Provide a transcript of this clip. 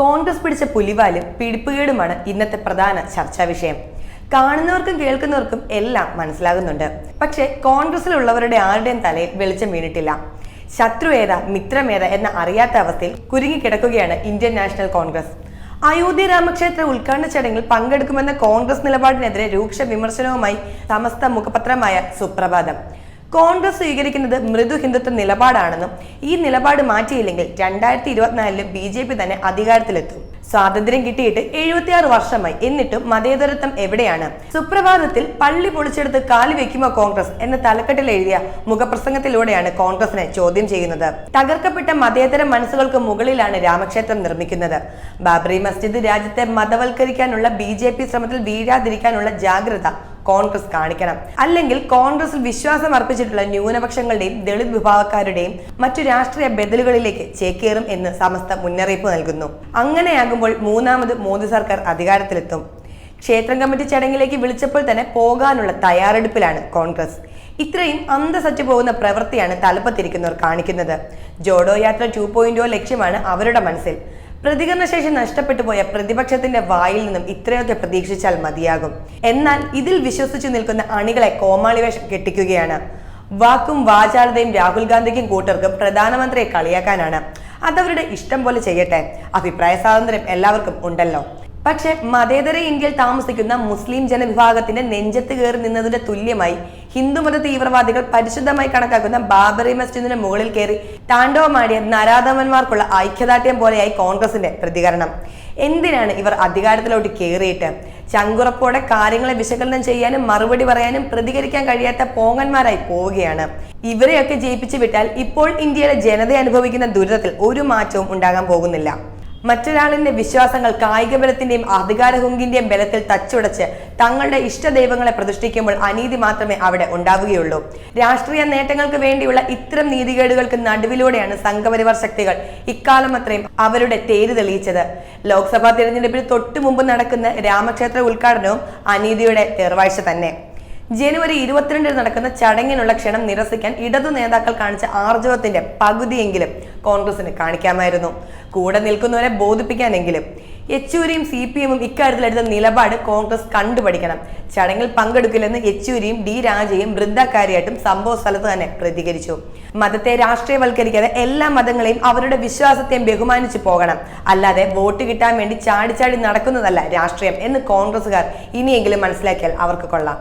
കോൺഗ്രസ് പിടിച്ച പുലിവാലും പിടിപ്പുകേടുമാണ് ഇന്നത്തെ പ്രധാന ചർച്ചാ വിഷയം. കാണുന്നവർക്കും കേൾക്കുന്നവർക്കും എല്ലാം മനസ്സിലാകുന്നുണ്ട്. പക്ഷേ കോൺഗ്രസിലുള്ളവരുടെ ആരുടെയും തലയിൽ വെളിച്ചം വീണിട്ടില്ല. ശത്രു ഏത മിത്രമേത എന്ന അറിയാത്ത അവസ്ഥയിൽ കുരുങ്ങിക്കിടക്കുകയാണ് ഇന്ത്യൻ നാഷണൽ കോൺഗ്രസ്. അയോധ്യ രാമക്ഷേത്ര ഉദ്ഘാടന ചടങ്ങിൽ പങ്കെടുക്കുമെന്ന കോൺഗ്രസ് നിലപാടിനെതിരെ രൂക്ഷ വിമർശനവുമായി സമസ്ത മുഖപത്രമായ സുപ്രഭാതം. കോൺഗ്രസ് സ്വീകരിക്കുന്നത് മൃദു ഹിന്ദുത്വ നിലപാടാണെന്നും ഈ നിലപാട് മാറ്റിയില്ലെങ്കിൽ രണ്ടായിരത്തി ഇരുപത്തിനാലിൽ ബി ജെ പി തന്നെ അധികാരത്തിലെത്തും. സ്വാതന്ത്ര്യം കിട്ടിയിട്ട് എഴുപത്തിയാറ് വർഷമായി. എന്നിട്ടും മതേതരത്വം എവിടെയാണ്? സുപ്രഭാതത്തിൽ പള്ളി പൊളിച്ചെടുത്ത് കാലി വെക്കുമോ കോൺഗ്രസ് എന്ന തലക്കെട്ടിൽ എഴുതിയ മുഖപ്രസംഗത്തിലൂടെയാണ് കോൺഗ്രസിനെ ചോദ്യം ചെയ്യുന്നത്. തകർക്കപ്പെട്ട മതേതര മനസ്സുകൾക്ക് മുകളിലാണ് രാമക്ഷേത്രം നിർമ്മിക്കുന്നത്. ബാബറി മസ്ജിദ് രാജ്യത്തെ മതവൽക്കരിക്കാനുള്ള ബി ശ്രമത്തിൽ വീഴാതിരിക്കാനുള്ള ജാഗ്രത കോൺഗ്രസ് കാണിക്കണം. അല്ലെങ്കിൽ കോൺഗ്രസിൽ വിശ്വാസം അർപ്പിച്ചിട്ടുള്ള ന്യൂനപക്ഷങ്ങളുടെയും ദളിത് വിഭാഗക്കാരുടെയും മറ്റു രാഷ്ട്രീയ ബദലുകളിലേക്ക് ചേക്കേറും എന്ന് സമസ്ത മുന്നറിയിപ്പ് നൽകുന്നു. അങ്ങനെയാകുമ്പോൾ മൂന്നാമത് മോദി സർക്കാർ അധികാരത്തിലെത്തും. ക്ഷേത്രം കമ്മിറ്റി ചടങ്ങിലേക്ക് വിളിച്ചപ്പോൾ തന്നെ പോകാനുള്ള തയ്യാറെടുപ്പിലാണ് കോൺഗ്രസ്. ഇത്രയും അന്തസച്ചു പോകുന്ന പ്രവൃത്തിയാണ് തലപ്പത്തിരിക്കുന്നവർ കാണിക്കുന്നത്. ജോഡോ യാത്ര ടു പോയിന്റ് ലക്ഷ്യമാണ് അവരുടെ മനസ്സിൽ. പ്രതികരണശേഷി നഷ്ടപ്പെട്ടു പോയ പ്രതിപക്ഷത്തിന്റെ വായിൽ നിന്നും ഇത്രയൊക്കെ പ്രതീക്ഷിച്ചാൽ മതിയാകും. എന്നാൽ ഇതിൽ വിശ്വസിച്ചു നിൽക്കുന്ന അണികളെ കോമാളിവേഷം കെട്ടിക്കുകയാണ്. വാക്കും വാചാലതയും രാഹുൽ ഗാന്ധിക്കും കൂട്ടർക്കും പ്രധാനമന്ത്രിയെ കളിയാക്കാനാണ്. അതവരുടെ ഇഷ്ടം പോലെ ചെയ്യട്ടെ. അഭിപ്രായ സ്വാതന്ത്ര്യം എല്ലാവർക്കും ഉണ്ടല്ലോ. പക്ഷെ മതേതര ഇന്ത്യയിൽ താമസിക്കുന്ന മുസ്ലിം ജനവിഭാഗത്തിന്റെ നെഞ്ചത്ത് കയറി നിന്നതിന്റെ തുല്യമായി ഹിന്ദുമത തീവ്രവാദികൾ പരിശുദ്ധമായി കണക്കാക്കുന്ന ബാബറി മസ്ജിദിന് മുകളിൽ കയറി താണ്ഡവമാടിയ നരാധമന്മാർക്കുള്ള ഐക്യദാർഢ്യം പോലെയായി കോൺഗ്രസിന്റെ പ്രതികരണം. എന്തിനാണ് ഇവർ അധികാരത്തിലോട്ട് കയറിയിട്ട്? ചങ്കുറപ്പോടെ കാര്യങ്ങളെ വിശകലനം ചെയ്യാനും മറുപടി പറയാനും പ്രതികരിക്കാൻ കഴിയാത്ത പോങ്ങന്മാരായി പോവുകയാണ്. ഇവരെയൊക്കെ ജയിപ്പിച്ചു വിട്ടാൽ ഇപ്പോൾ ഇന്ത്യയിലെ ജനത അനുഭവിക്കുന്ന ദുരിതത്തിൽ ഒരു മാറ്റവും ഉണ്ടാകാൻ പോകുന്നില്ല. മറ്റൊരാളിന്റെ വിശ്വാസങ്ങൾ കായിക ബലത്തിന്റെയും അധികാരഹുങ്കിന്റെയും ബലത്തിൽ തച്ചുടച്ച് തങ്ങളുടെ ഇഷ്ടദൈവങ്ങളെ പ്രതിഷ്ഠിക്കുമ്പോൾ അനീതി മാത്രമേ അവിടെ ഉണ്ടാവുകയുള്ളൂ. രാഷ്ട്രീയ നേട്ടങ്ങൾക്ക് വേണ്ടിയുള്ള ഇത്തരം നീതികേടുകൾക്ക് നടുവിലൂടെയാണ് സംഘപരിവാർ ശക്തികൾ ഇക്കാലം അത്രയും അവരുടെ തേര് തെളിയിച്ചത്. ലോക്സഭാ തിരഞ്ഞെടുപ്പിൽ തൊട്ടു മുമ്പ് നടക്കുന്ന രാമക്ഷേത്ര ഉദ്ഘാടനവും അനീതിയുടെ തെറുവാഴ്ച തന്നെ. ജനുവരി ഇരുപത്തിരണ്ടിന് നടക്കുന്ന ചടങ്ങിനുള്ള ക്ഷണം നിരസിക്കാൻ ഇടതു നേതാക്കൾ കാണിച്ച ആർജവത്തിന്റെ പകുതിയെങ്കിലും കോൺഗ്രസിന് കാണിക്കാമായിരുന്നു. കൂടെ നിൽക്കുന്നവരെ ബോധിപ്പിക്കാനെങ്കിലും യെച്ചൂരിയും സി പി എമ്മും ഇക്കാര്യത്തിൽ എടുത്ത നിലപാട് കോൺഗ്രസ് കണ്ടുപഠിക്കണം. ചടങ്ങിൽ പങ്കെടുക്കില്ലെന്ന് യെച്ചൂരിയും ഡി രാജയും വൃന്ദക്കാരിയായിട്ടും സംഭവ സ്ഥലത്ത് തന്നെ പ്രതികരിച്ചു. മതത്തെ രാഷ്ട്രീയവൽക്കരിക്കാതെ എല്ലാ മതങ്ങളെയും അവരുടെ വിശ്വാസത്തെയും ബഹുമാനിച്ചു പോകണം. അല്ലാതെ വോട്ട് കിട്ടാൻ വേണ്ടി ചാടിച്ചാടി ചാടി നടക്കുന്നതല്ല രാഷ്ട്രീയം എന്ന് കോൺഗ്രസുകാർ ഇനിയെങ്കിലും മനസ്സിലാക്കിയാൽ അവർക്ക് കൊള്ളാം.